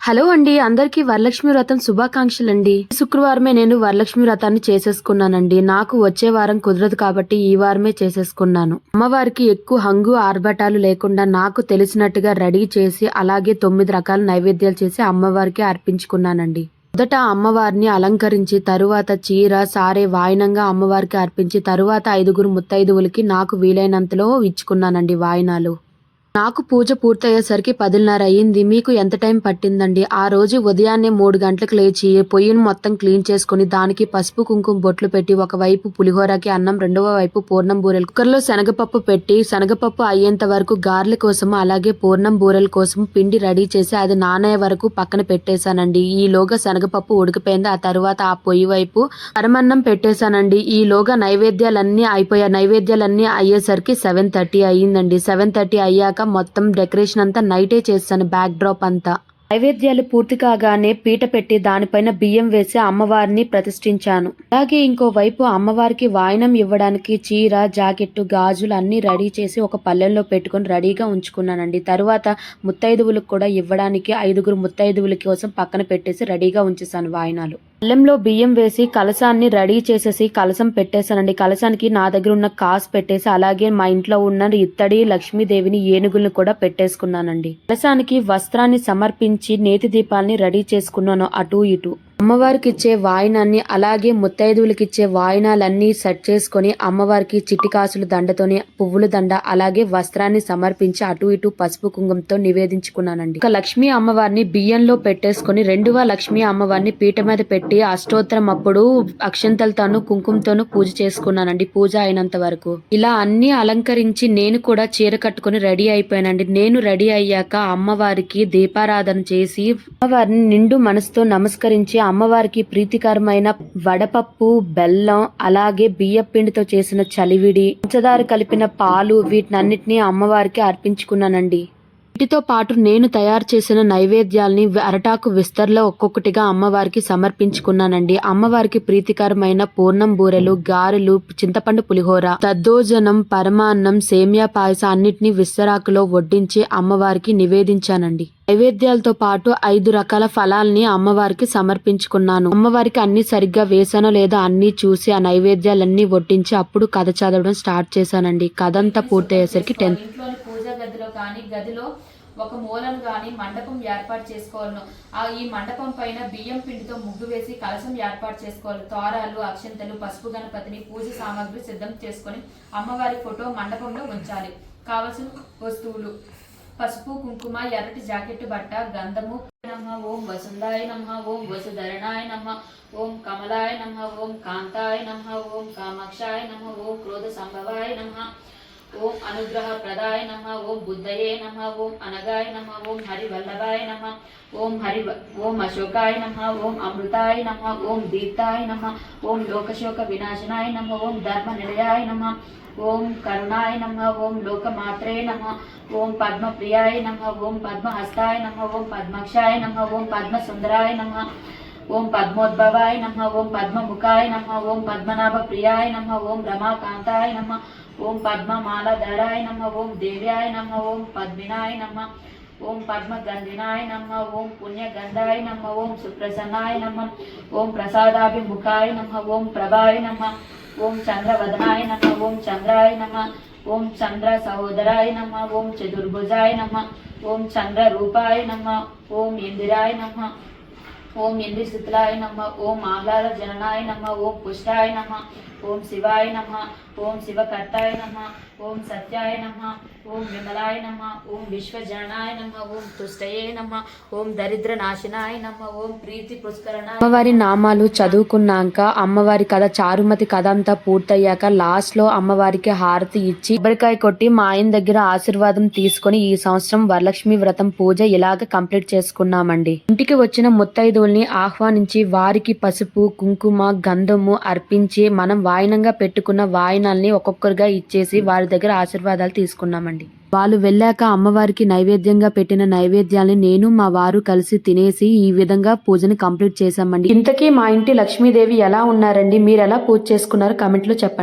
Hello అండి అందరికీ వరలక్ష్మి వ్రతం శుభాకాంక్షలు అండి శుక్రవారమే నేను వరలక్ష్మి వ్రతాన్ని చేసేసుకున్నానండి. నాకు వచ్చే వారం కుదరదు కాబట్టి ఈ వారమే చేసేసుకున్నాను. అమ్మవారికి ఎక్కువ హంగు ఆర్భటాలు లేకుండా నాకు తెలిసినట్టుగా రెడీ చేసి అలాగే తొమ్మిది రకాల నైవేద్యాలు చేసి అమ్మవారికి అర్పించుకున్నానండి. మొదట అమ్మవారిని అలంకరించి తరువాత చీర సారే వాయినంగా అమ్మవారికి అర్పించి తరువాత ఐదుగురు ముత్తైదువులకి నాకు వీలైనంతలో ఇచ్చుకున్నానండి వాయినాలు. నాకు పూజ పూర్తయ్యేసరికి పదిన్నర అయ్యింది. మీకు ఎంత టైం పట్టిందండి? ఆ రోజు ఉదయాన్నే మూడు గంటలకు లేచి పొయ్యిని మొత్తం క్లీన్ చేసుకుని దానికి పసుపు కుంకుమ బొట్లు పెట్టి ఒకవైపు పులిహోరకి అన్నం రెండవ వైపు పూర్ణం బూరెలు కుక్కర్లో శనగపప్పు పెట్టి శనగపప్పు అయ్యేంత వరకు గార్ల కోసం అలాగే పూర్ణం బూరెల కోసం పిండి రెడీ చేసి అది నానయ్య వరకు పక్కన పెట్టేశానండి. ఈలోగా శనగపప్పు ఉడికిపోయింది. ఆ తర్వాత ఆ పొయ్యి వైపు పరమన్నం పెట్టేశానండి. ఈలోగా నైవేద్యాలన్నీ అయిపోయాయి నైవేద్యాలన్నీ అయ్యేసరికి సెవెన్ థర్టీ అయ్యిందండి. సెవెన్ థర్టీ అయ్యాక మొత్తం డెకరేషన్ అంతా నైటే చేస్తాను బ్యాక్ డ్రాప్ అంతా. నైవేద్యాలు పూర్తి కాగానే పీట పెట్టి దానిపైన బియ్యం వేసి అమ్మవారిని ప్రతిష్ఠించాను. అలాగే ఇంకోవైపు అమ్మవారికి వాయనం ఇవ్వడానికి చీర జాకెట్టు గాజులు అన్ని రెడీ చేసి ఒక పల్లెల్లో పెట్టుకొని రెడీగా ఉంచుకున్నానండి. తరువాత ముత్తైదువులకు కూడా ఇవ్వడానికి ఐదుగురు ముత్తైదువుల కోసం పక్కన పెట్టేసి రెడీగా ఉంచేసాను వాయనాలు. అల్లెంలో బియ్యం వేసి కలసాన్ని రెడీ చేసేసి కలసం పెట్టేశానండి. కలసానికి నా దగ్గర ఉన్న కాసు పెట్టేసి అలాగే మా ఇంట్లో ఉన్న ఇత్తడి లక్ష్మీదేవిని ఏనుగులను కూడా పెట్టేసుకున్నానండి. కలసానికి వస్త్రాన్ని సమర్పించి నేతి దీపాల్ని రెడీ చేసుకున్నాను. అటు ఇటు. అమ్మవారికి ఇచ్చే వాయినాన్ని అలాగే ముత్తైదువులకి ఇచ్చే వాయినాలన్నీ సెట్ చేసుకొని అమ్మవారికి చిట్టికాసుల దండతోని పువ్వుల దండ అలాగే వస్త్రాన్ని సమర్పించి అటు ఇటు పసుపు కుంకుమతో నివేదించుకున్నానండి. ఒక లక్ష్మీ అమ్మవారిని బియ్యంలో పెట్టేసుకొని రెండవ లక్ష్మీ అమ్మవారిని పీట మీద పెట్టి అష్టోత్తరం అప్పుడు అక్షంతలతోనూ కుంకుమతోనూ పూజ చేసుకున్నానండి పూజ అయినంత వరకు. ఇలా అన్ని అలంకరించి నేను కూడా చీర కట్టుకొని రెడీ అయిపోయానండి. నేను రెడీ అయ్యాక అమ్మవారికి దీపారాధన చేసి అమ్మవారిని నిండు మనసుతో నమస్కరించి అమ్మవారికి ప్రీతికరమైన వడపప్పు బెల్లం అలాగే బియ్యపిండితో చేసిన చలివిడి పంచదార కలిపిన పాలు వీటినన్నిటినీ అమ్మవారికి అర్పించుకున్నానండి. వీటితో పాటు నేను తయారు చేసిన నైవేద్యాల్ని అరటాకు విస్తర్లో ఒక్కొక్కటిగా అమ్మవారికి సమర్పించుకున్నానండి. అమ్మవారికి ప్రీతికరమైన పూర్ణం బూరెలు గారెలు చింతపండు పులిహోర దద్దోజనం పరమాన్నం సేమియా పాయస అన్నిటినీ విస్తరాకులో వడ్డించి అమ్మవారికి నివేదించానండి. నైవేద్యాలతో పాటు ఐదు రకాల ఫలాల్ని అమ్మవారికి సమర్పించుకున్నాను. అమ్మవారికి అన్ని సరిగ్గా వేసానో లేదో అన్ని చూసి ఆ నైవేద్యాలన్నీ వడ్డించి అప్పుడు కథ చదవడం స్టార్ట్ చేశానండి. కథ అంతా పూర్తయ్యేసరికి టెన్త్. పూజా గదిలో కానీ గదిలో ఒక మూలను గాని మండపం ఏర్పాటు చేసుకోవాలను. ఆ ఈ మండపం పైన బియ్యం పిండితో ముగ్గు వేసి కలశం ఏర్పాటు చేసుకోవాలి. తోరాలు అక్షంతలు పసుపు గణపతిని పూజ సామాగ్రి సిద్ధం చేసుకొని అమ్మవారి ఫోటో మండపంలో ఉంచాలి. కావలసిన వస్తువులు. పసుపు కుంకుమ ఎర్రటి జాకెట్ బట్ట గంధము. నమ ఓం వసుందాయ నమ ఓం వసుధరణాయ నమ ఓం కమలాయ నమ ఓం కాంతాయ నమ ఓం కామాక్షాయ నమ ఓం క్రోధ సంభవాయ నమ. ఓం అనుగ్రహ ప్రదాయ నమ ఓం బుద్ధయే నమ ఓం అనగాయ నమ ఓం హరివల్లభాయ నమ ఓం హరి ఓం అశోకాయ నమ ఓం అమృతాయ నమ ఓం దీప్తాయ నమ ఓం లోకశోక వినాశనాయ నమ ఓం ధర్మ నిలయాయ నమ ఓం కరుణాయ నమ ఓం లోకమాత్రే నమ ఓం పద్మప్రియాయ నమ ఓం పద్మహస్తాయ నమ ఓం పద్మక్షాయ నమ ఓం పద్మసుందరాయ నమ ఓం పద్మోద్భవాయ నమ ఓం పద్మముఖాయ నమ ఓం పద్మనాభ ప్రియాయ నమ ఓం రమాకాంతాయ నమ ఓం పద్మమాలధరాయ నమ ఓం దేవ్యాయ నమ ఓం పద్మినాయ నమ ఓం పద్మగంధినాయ నమ ఓం పుణ్యగంధాయ నమ ఓం సుప్రసన్నాయ నమ ఓం ప్రసాదాభిముఖాయ నమ ఓం ప్రభాయ నమ ఓం చంద్రవదనాయ నమ ఓం చంద్రాయ నమ ఓం చంద్ర సహోదరాయ నమ ఓం చతుర్భుజాయ నమ ఓం చంద్ర రూపాయ నమ ఓం ఇందిరాయ నమ ఓం ఇంద్రశితులాయ నమ ఓం ఆహ్లాద జననాయ నమ ఓం పుష్టాయ నమ ఓం శివాయ నమ ఓం శివకర్తాయ నమ ఓం సత్యాయ నమ ఓం విమలాయ నమ ఓం విశ్వజననాయ నమ ఓం తుష్టయే నమ ఓం దరిద్ర నాశనాయ నమ ఓం ప్రీతి పుష్కరణ అమ్మవారి నామాలు చదువుకున్నాక అమ్మవారి కథ చారుమతి కథ అంతా పూర్తయ్యాక లాస్ట్లో అమ్మవారికి హారతి ఇచ్చి కొబ్బరికాయ కొట్టి మా ఆయన దగ్గర ఆశీర్వాదం తీసుకొని ఈ సంవత్సరం వరలక్ష్మి వ్రతం పూజ ఇలాగ కంప్లీట్ చేసుకున్నామండి ఇంటికి వచ్చిన ముత్తైదువుల్ని ఆహ్వానించి వారికి పసుపు కుంకుమ గంధము అర్పించి మనం వాయనంగా పెట్టుకున్న వాయనాల్ని ఒక్కొక్కరుగా ఇచ్చేసి వారి దగ్గర ఆశీర్వాదాలు తీసుకున్నామండి. వాళ్ళు వెళ్ళాక అమ్మవారికి నైవేద్యంగా పెట్టిన నైవేద్యాన్ని నేను మా వారు కలిసి తినేసి ఈ విధంగా పూజని కంప్లీట్ చేశామండి. ఇంతకీ మా ఇంటి లక్ష్మీదేవి ఎలా ఉన్నారండి? మీరు ఎలా పూజ చేసుకున్నారు కమెంట్లో చెప్పండి.